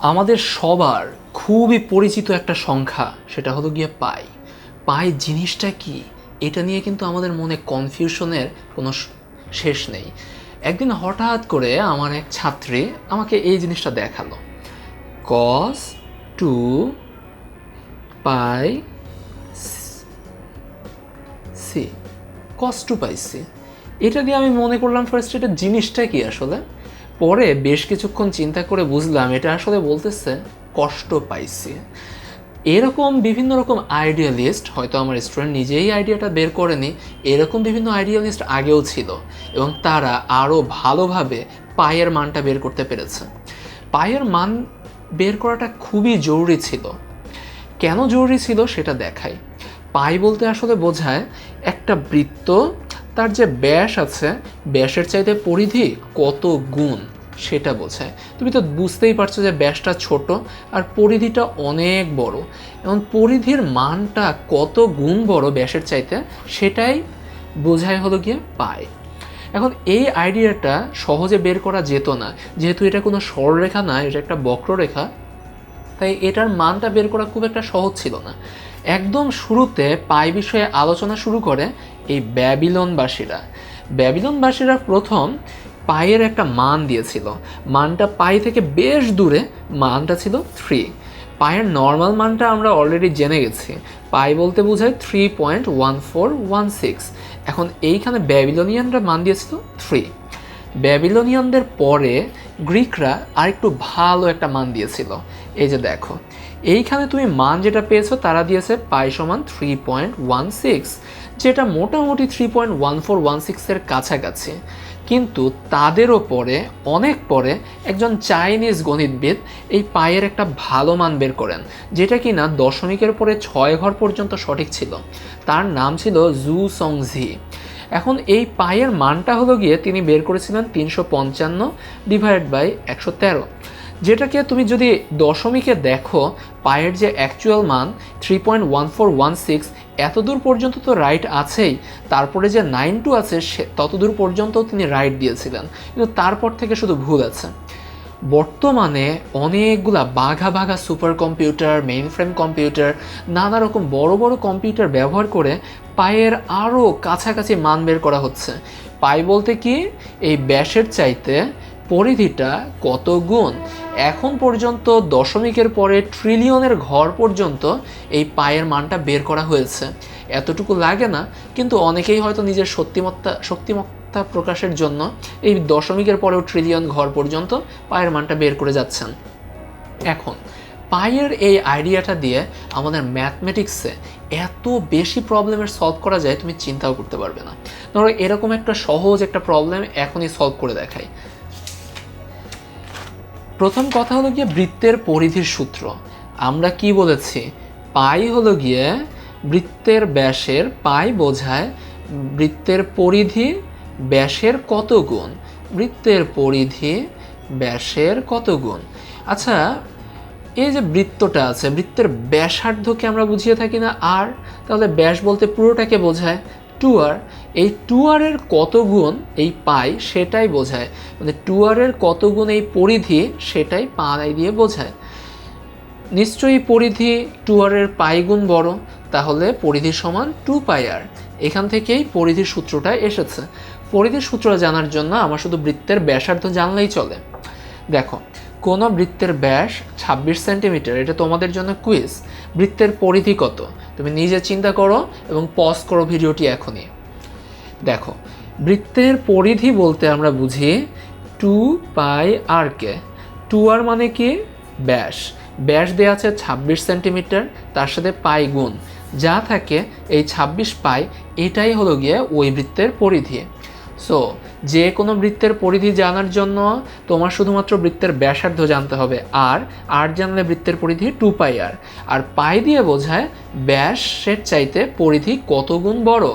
আমাদের সবার খুবই পরিচিত একটা সংখ্যা, সেটা হলো গিয়ে পাই। পাই জিনিসটা কি? এটা নিয়ে কিন্তু আমাদের মনে কনফিউশনের কোনো শেষ নেই। একদিন হঠাৎ করে আমার এক ছাত্রী আমাকে এই জিনিসটা দেখাল। Cos two pi C cos two pi C এটা দিয়ে আমি মনে করলাম ফার্স্ট এটা জিনিসটা কি আসলে? পরে বেশ কিছুক্ষণ চিন্তা করে বুঝলাম এটা আসলে বলতেছে কষ্ট পাইছি। এরকম বিভিন্ন রকম আইডিয়ালিস্ট হয়তো আমার স্টুডেন্ট নিজেই আইডিয়াটা বের করেনি, এরকম বিভিন্ন আইডিয়ালিস্ট আগেও ছিল এবং তারা আরও ভালোভাবে পায়ের মানটা বের করতে পেরেছে। পায়ের মান বের করাটা খুবই জরুরি ছিল। কেন জরুরি ছিল সেটা দেখাই। পাই বলতে আসলে বোঝায় একটা বৃত্ত তার যে ব্যাস আছে, ব্যাসের চাইতে পরিধি কত গুণ সেটা বোঝায়। তুমি তো বুঝতেই পারছ যে ব্যাসটা ছোট আর পরিধিটা অনেক বড়। এবং পরিধির মানটা কত গুণ বড় ব্যাসের চাইতে সেটাই বোঝায় হলো গিয়ে পায় এখন এই আইডিয়াটা সহজে বের করা যেত না। যেহেতু এটা কোনো সরলরেখা না, এটা একটা বক্ররেখা তাই এটার মানটা বের করা খুব একটা সহজ ছিল না। একদম শুরুতে পাই বিষয়ে আলোচনা শুরু করে এই ব্যাবিলনবাসীরা। ব্যাবিলনবাসীরা প্রথম পায়ের একটা মান দিয়েছিল। মানটা পাই থেকে বেশ দূরে মানটা ছিল থ্রি পায়ের নর্মাল মানটা আমরা অলরেডি জেনে গেছি। পাই বলতে বোঝায় three point one four one six এখন এইখানে ব্যাবিলনিয়ানরা মান দিয়েছিল থ্রি ব্যাবিলনিয়ানদের পরে গ্রিকরা আরেকটু ভালো একটা মান দিয়েছিল। এই যে দেখো, এইখানে তুমি মান যেটা পেয়েছ তারা দিয়েছে পাই সমান থ্রি পয়েন্ট ওয়ান সিক্স যেটা মোটামুটি three point one four one সিক্সের কাছাকাছি। কিন্তু তাদেরও পরে অনেক পরে একজন চাইনিজ গণিতবিদ এই পায়ের একটা ভালো মান বের করেন, যেটা কিনা দশমিকের পরে ছয় ঘর পর্যন্ত সঠিক ছিল। তার নাম ছিল জু সংঝি এখন এই পায়ের মানটা হলো গিয়ে তিনি বের করেছিলেন তিনশো পঞ্চান্ন ডিভাইড বাই একশো তেরো, যেটাকে তুমি যদি দশমিকে দেখো, পায়ের যে অ্যাকচুয়াল মান three point one four one six এতদূর পর্যন্ত তো রাইট আছেই, তারপরে যে নাইন টু আছে সে ততদূর পর্যন্ত তিনি রাইট দিয়েছিলেন। কিন্তু তারপর থেকে শুধু ভুল আছে। বর্তমানে অনেকগুলা বাঘা বাঘা super computer mainframe computer নানা রকম বড় বড় কম্পিউটার ব্যবহার করে পায়ের আরও কাছাকাছি মান বের করা হচ্ছে। পাই বলতে কি, এই ব্যাসের চাইতে পরিধিটা কত গুণ? এখন পর্যন্ত দশমিকের পরে ট্রিলিয়নের ঘর পর্যন্ত এই পায়ের মানটা বের করা হয়েছে। এতটুকু লাগে না, কিন্তু অনেকেই হয়তো নিজের শক্তিমত্তা শক্তিমত্তা প্রকাশের জন্য এই দশমিকের পরেও ট্রিলিয়ন ঘর পর্যন্ত পায়ের মানটা বের করে যাচ্ছেন। এখন, পায়ের এই আইডিয়াটা দিয়ে আমাদের ম্যাথমেটিক্সে এত বেশি প্রবলেমের সলভ করা যায় তুমি চিন্তাও করতে পারবে না। ধরো এরকম একটা সহজ একটা প্রবলেম এখনই সলভ করে দেখাই। প্রথম কথা হলো গিয়ে বৃত্তের পরিধির সূত্র। আমরা কি বলেছি? পাই হলো গিয়ে বৃত্তের ব্যাসের পাই বোঝায় বৃত্তের পরিধি ব্যাসের কত গুণ? বৃত্তের পরিধি ব্যাসের কত গুণ? আচ্ছা এই যে বৃত্তটা আছে, বৃত্তের ব্যাসার্ধকে আমরা বুঝিয়ে থাকি না আর তাহলে ব্যাস বলতে পুরোটাকে বোঝায় টু আর এই টু আরের কত গুণ এই পাই সেটাই বোঝায় মানে টু কত গুণ এই পরিধি সেটাই পাই দিয়ে বোঝায়। নিশ্চয়ই পরিধি টু আরের পাই গুণ বড়, তাহলে পরিধি সমান টু পাই আর এখান থেকেই পরিধির সূত্রটা এসেছে। পরিধির সূত্র জানার জন্য আমার শুধু বৃত্তের ব্যাসার্ধ জানলেই চলে। দেখো, কোনো বৃত্তের ব্যাস ছাব্বিশ সেন্টিমিটার, এটা তোমাদের জন্য কুইজ। বৃত্তের পরিধি কত? তুমি নিজে চিন্তা করো এবং পজ করো ভিডিওটি এখনই। দেখো, বৃত্তের পরিধি বলতে আমরা বুঝি টু পাই আর কে টু আর মানে কি? ব্যাস। ব্যাস দেওয়া আছে ছাব্বিশ সেন্টিমিটার, তার সাথে পাই গুণ। যা থাকে এই ছাব্বিশ পাই এটাই হলো গিয়ে ওই বৃত্তের পরিধি। সো যে কোনো বৃত্তের পরিধি জানার জন্য তোমার শুধুমাত্র বৃত্তের ব্যাসার্ধ জানতে হবে আর আর জানলে বৃত্তের পরিধি টু পাই আর। আর পাই দিয়ে বোঝায় ব্যাসের চাইতে পরিধি কত গুণ বড়?